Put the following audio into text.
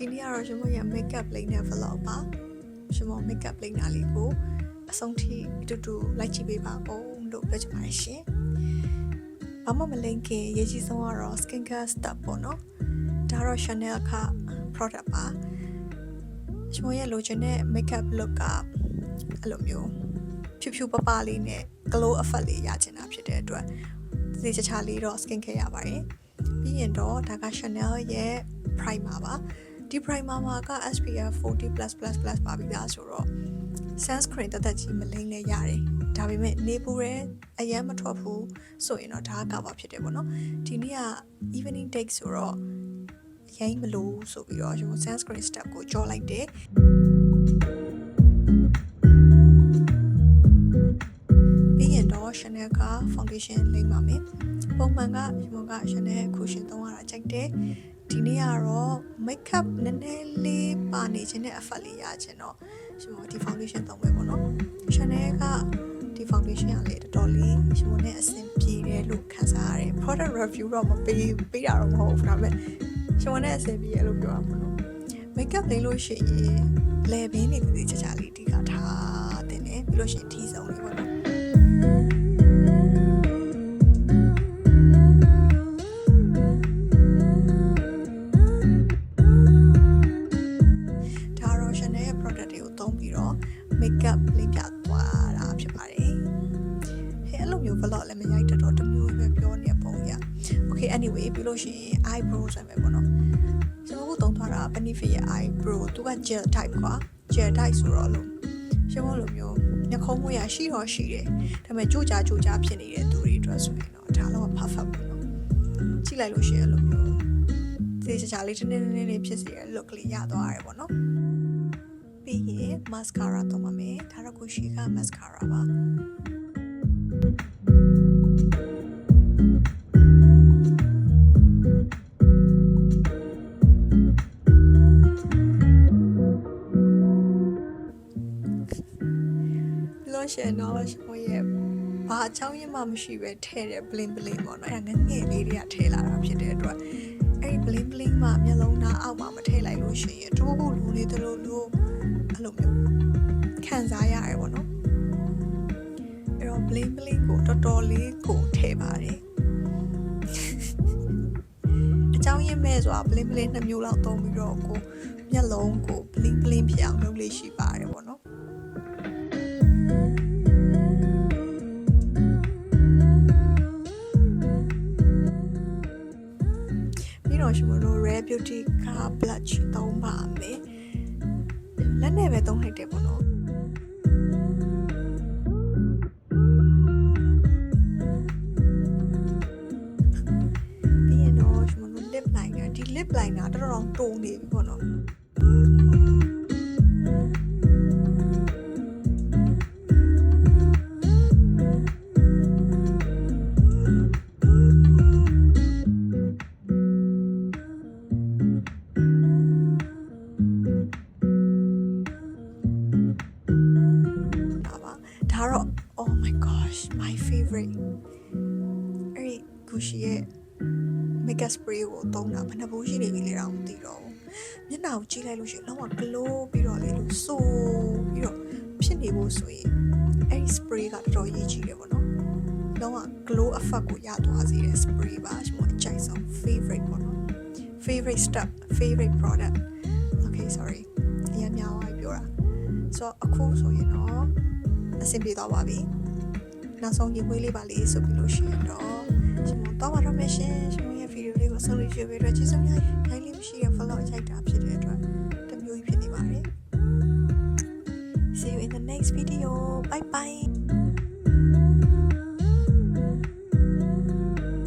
ဒီနေ့ကတော့ရှင်မရဲ့ makeup လိမ့်တဲ့ vlog ပါရှင်မ makeup လိမ့်တာလေးကိုအဆုံးထိအတူတူလိုက်ကြည့်ပေးပါဦးလို့ပြောချင်ပါတယ်ရှင်ဘာမှမလိမ့်ခင်ရေးကြီးဆုံးကတော့ skincare step ပေါ့နော်ဒါကတော့ Chanel က product ပါရှင်မရဲ့လိုချင်တဲ့ makeup look ကအဲ့လိုမျိုးဖြူဖြူပပလေးနဲ့ glow effect လေးရချင်တာဖြစ်တဲ့အတွက်ဒီချာချာလေးတော့ skin care ရပါတယ်ပြီးရင်တော့ဒါက Chanel ရဲ့ primer ပါ ဒီ primer မှာက SPF 40+++ ပါပြီးသားဆိုတော့ sunscreen တက်တက်ကြီးမလိမ့်လဲရတယ်ဒါပေမဲ့နေပူရဲအရန်မထွက်ဘူးဆိုရင်တော့ဒါက cover ဖြစ်တယ်ပေါ့နော်ဒီနေ့က evening date ဆိုတော့ရိုင်းမလို့ဆိုပြီးတော့ကျွန်တော် sunscreen step ကိုကြောလိုက်တယ်ပြီးရင်တော့ Chanel က foundation လိမ့်ပါမယ်ပုံမှန်ကကျွန်တော်က Chanel cushion သုံးရတာကြိုက်တယ် ဒီနေ့ကတော့ makeup နည်းနည်းလေးပါနေခြင်းနဲ့ effect လေးရခြင်းတော့ကျွန်တော်ဒီ foundation သုံးမယ်ပေါ့နော် Chanel ကဒီ foundation ကလေတော်တော်လေးရှင်မနဲ့အဆင်ပြေတယ်လို့ခံစားရတယ် product review တော့မပေးပေးတာတော့မဟုတ်ဘူးဒါပေမဲ့ရှင်မနဲ့အဆင်ပြေရလို့ပြောရမှာနော် makeup လိမ့်လို့ရှိရင်လေဘင်းနေသေးသေးချာချာလေးဒီကထားတင်တယ်ပြီးလို့ရှိရင်ထီဆုံးလေးပေါ့နော် makeup လေးပြသွားတာဖြစ်ပါတယ်။ဟဲ့အဲ့လိုမျိုး vlog လည်းမရိုက်တတ်တော့တစ်မျိုးပဲပြောနေပုံရ။ Okay anyway ပြီးလို့ရှိရင် eyebrow ဆိုမယ်ပေါ့နော်။ကျွန်တော်တို့သုံးထားတာ benefit ရဲ့ eyebrow သူက gel type ကွာ gel type ဆိုတော့လို့ကျွန်တော်လိုမျိုးညခုံးမရရှိတော့ရှိတယ်။ဒါပေမဲ့ကြိုးကြားကြိုးကြားဖြစ်နေတဲ့သူတွေအတွက်ဆိုရင်တော့ဒါတော့ perfect ပေါ့နော်။ကြည့်လိုက်လို့ရှိရင်အဲ့လိုမျိုးသေချာချာလေးတင်းတင်းတင်းလေးဖြစ်စေတဲ့ look လေးရသွားရတယ်ပေါ့နော်။ ပြီးရင် mascara တော့မမယ်ဒါတော့ကိုရှိက mascara ပါပြီးလို့ရှိရင်တော့ရှင်မရဲ့ဘာအကြောင်းရင်းမှမရှိပဲထဲတဲ့ bling bling ပေါ့နော်အဲ့ဒါငငယ်လေးတွေကထဲလာတာဖြစ်တဲ့အတွက်အဲ့ဒီ bling bling မှမျက်လုံးသားအောက်မှာမထည့်လိုက်လို့ရှိရင်တိုးဖို့လူလေးတလို့လို့ အဲ့လိုမျိုးခံစားရတယ်ပေါ့နော်အဲ့တော့ bling bling ကိုတော်တော်လေးကိုထည့်ပါတယ်အကြောင်းရင်းမဲ့ဆိုတာ bling bling နှစ်မျိုးလောက်သုံးပြီးတော့ကိုမျက်လုံးကို bling bling ဖြစ်အောင်လုပ်လေးရှိပါတယ်ပေါ့နော်ပြီးတော့ရှင်မတို့ Rare Beauty က blush သုံးပါမယ် လက်နဲ့ပဲသုံးလိုက်တယ်ပေါ့နော်ပြီးရင်တော့ရှင်မတို့ lip liner ဒီ lip liner တော်တော်တုံနေပြီပေါ့နော် oh my gosh my favorite အဲ့ဒီ Gucci ရဲ့ makeup spray ကိုသုံးတာဘယ်နှဘူးရှိနေပြီလဲတော့မသိတော့ဘူးမျက်နှာကိုကြည့်လိုက်လို့ရှိရင်လုံးဝ glow ပြီးတော့လေလို့ဆိုပြီးတော့ဖြစ်နေဖို့ဆိုရင်အဲ့ဒီ spray ကတော်တော်ရေးကြီးတယ်ပေါ့နော်လုံးဝ glow effect ကိုရသွားစေတဲ့ spray ပါကျွန်တော်အကြိုက်ဆုံး favorite ပေါ့နော် favorite step favorite product okay sorry အရင်များသွားပြီပြောတာဆိုတော့အခုဆိုရင်တော့ အဆင်ပြေသွားပါပြီနောက်ဆုံးရေခွေးလေးပါလေးဆိုပြီးလို့ရှိရင်တော့ကျွန်တော်တော့ပါတော့မယ်ရှင်ကျွန်တော်ရဲ့ဗီဒီယိုလေးကိုဆုံးဖြတ်ရွှေ့ပြီးတော့ကျေးဇူးများရိုင်းလေးမရှိတဲ့ vlog ရိုက်တာဖြစ်တဲ့အတွက်တစ်မျိုးကြီးဖြစ်နေပါတယ် See you in the next video bye bye